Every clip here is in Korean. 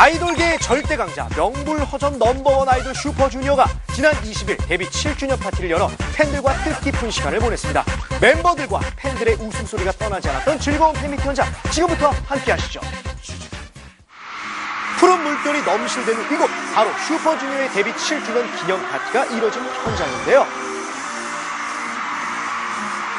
아이돌계의 절대 강자 명불허전 넘버원 아이돌 슈퍼주니어가 지난 20일 데뷔 7주년 파티를 열어 팬들과 뜻깊은 시간을 보냈습니다. 멤버들과 팬들의 웃음소리가 떠나지 않았던 즐거운 팬미팅 현장 지금부터 함께 하시죠. 푸른 물결이 넘실대는 이곳 바로 슈퍼주니어의 데뷔 7주년 기념 파티가 이뤄진 현장인데요.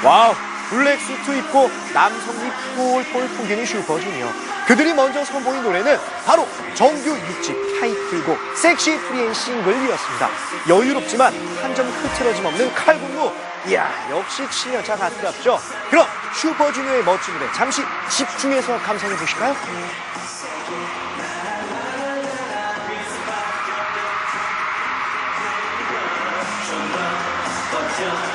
와우 블랙 수트 입고 남성미 폴폴 풍기는 슈퍼주니어. 그들이 먼저 선보인 노래는 바로 정규 6집 타이틀곡 섹시 프리앤 싱글이었습니다. 여유롭지만 한 점 흐트러짐 없는 칼군무. 이야 역시 7년차 가트랍죠. 그럼 슈퍼주니어의 멋진 무대 잠시 집중해서 감상해 보실까요? Set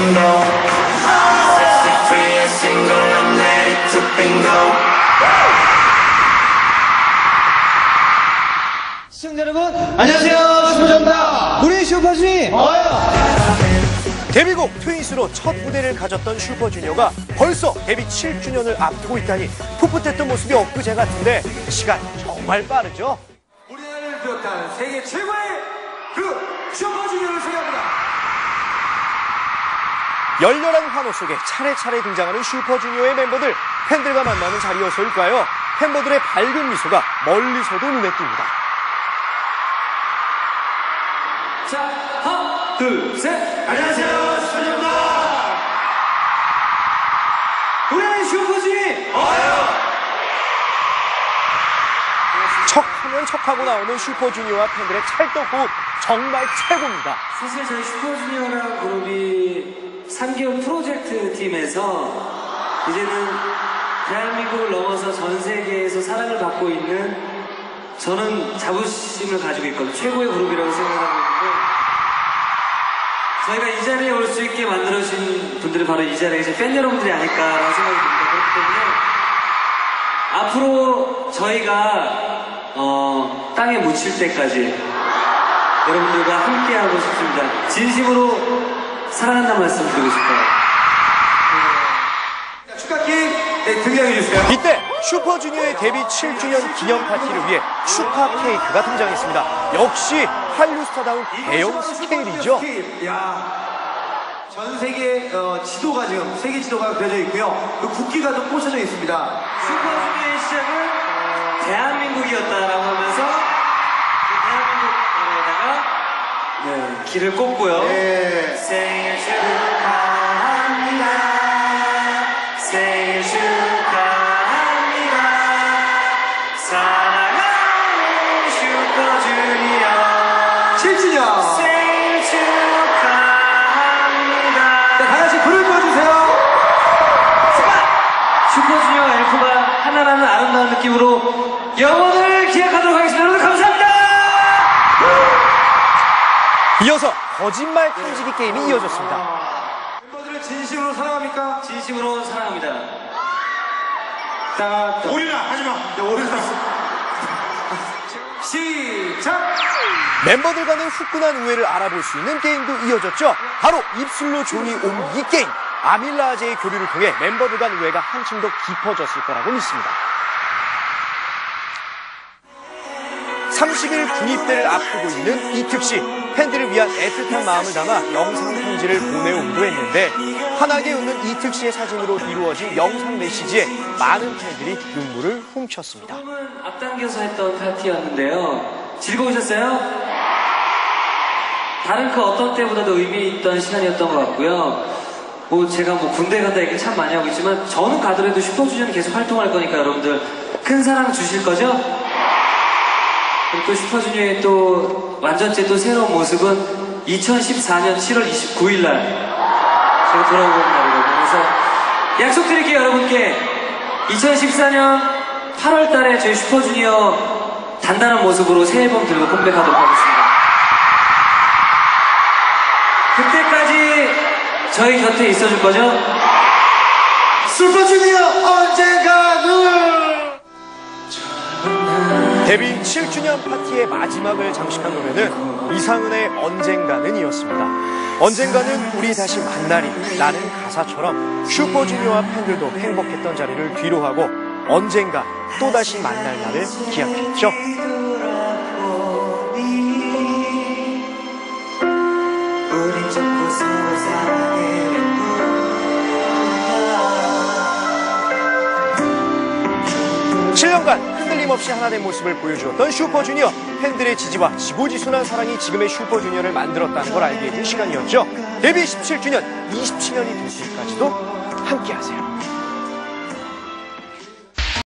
bingo. Free and single to bingo. 시청자 여러분 안녕하세요 슈퍼주입니다 우리 슈퍼주니 데뷔곡 트윈스로 첫 무대를 가졌던 슈퍼주니어가 벌써 데뷔 7주년을 앞두고 있다니 풋풋했던 모습이 엊그제 같은데 시간 정말 빠르죠? 우리나라를 비롯한 세계 최고의 그 슈퍼주니어를 소개합니다. 열렬한 환호 속에 차례차례 등장하는 슈퍼주니어의 멤버들 팬들과 만나는 자리여서일까요? 팬분들의 밝은 미소가 멀리서도 눈에 띕니다. 자 하나 둘 셋 안녕하세요, 하면 척하고 나오는 슈퍼주니어와 팬들의 찰떡 호흡 정말 최고입니다. 사실 저희 슈퍼주니어라는 그룹이 3개월 프로젝트 팀에서 이제는 대한민국을 넘어서 전 세계에서 사랑을 받고 있는 저는 자부심을 가지고 있거든요. 최고의 그룹이라고 생각하고 있는데 저희가 이 자리에 올 수 있게 만들어주신 분들이 바로 이 자리에 계신 팬 여러분들이 아닐까라는 생각이 듭니다. 그렇기 때문에 앞으로 저희가 어, 땅에 묻힐 때까지 여러분들과 함께하고 싶습니다. 진심으로 사랑한다는 말씀 드리고 싶어요. 축하키 네, 등장해주세요. 이때 슈퍼주니어의 데뷔 7주년 기념 파티를 위해 축하 케이크가 등장했습니다. 역시 한류 스타다운 대형 스케일이죠. 야. 전 세계 어, 지도가 지금 세계 지도가 그려져 있고요. 그 국기가 또 꽂혀져 있습니다. 슈퍼주니어의 시작은 대한민국이었다라고 하면서 그 대한민국 나라에다가 네, 길을 꽂고요. 네. 생일 축하합니다. 생일 축하합니다. 사랑하는 슈퍼주니어 7주년. 생일 축하합니다. 자, 다 같이 불을 꺼주세요. 슈퍼주니어 엘프가 하나라는 아름다운 느낌으로 이어서 거짓말 탐지기 게임이 이어졌습니다. 멤버들을 진심으로 사랑합니까? 진심으로 사랑합니다. 딱. 오리라 하지마. 네, 오리라. 시작. 멤버들 간의 후끈한 우애를 알아볼 수 있는 게임도 이어졌죠. 바로 입술로 종이 옮기기 게임. 아밀라제의 교류를 통해 멤버들 간 우애가 한층 더 깊어졌을 거라고 믿습니다. 30일 군입대를 앞두고 있는 이특 씨. 팬들을 위한 애틋한 마음을 담아 영상 편지를 보내오기도 했는데 환하게 웃는 이특 씨의 사진으로 이루어진 영상 메시지에 많은 팬들이 눈물을 훔쳤습니다. 앞당겨서 했던 파티였는데요. 즐거우셨어요? 다른 그 어떤 때보다도 의미 있던 시간이었던 것 같고요. 뭐 제가 뭐 군대 간다 얘기 참 많이 하고 있지만 저는 가더라도 슈퍼주니어는 계속 활동할 거니까 여러분들 큰 사랑 주실 거죠? 또 슈퍼주니어의 또 완전체 또 새로운 모습은 2014년 7월 29일 날 제가 돌아오는 날이거든요. 그래서 약속드릴게요, 여러분께. 2014년 8월 달에 저희 슈퍼주니어 단단한 모습으로 새 앨범 들고 컴백하도록 하겠습니다. 그때까지 저희 곁에 있어줄 거죠? 슈퍼주니어 언젠가 데뷔 7주년 파티의 마지막을 장식한 노래는 이상은의 언젠가는 이었습니다. 언젠가는 우리 다시 만나리 라는 가사처럼 슈퍼주니어와 팬들도 행복했던 자리를 뒤로하고 언젠가 또다시 만날 날을 기약했죠. 우린 자꾸 서로 사랑해 7년간 흔들림 없이 하나 된 모습을 보여주었던 슈퍼주니어 팬들의 지지와 지고지순한 사랑이 지금의 슈퍼주니어를 만들었다는 걸 알게 된 시간이었죠. 데뷔 17주년, 27년이 될 때까지도 함께하세요.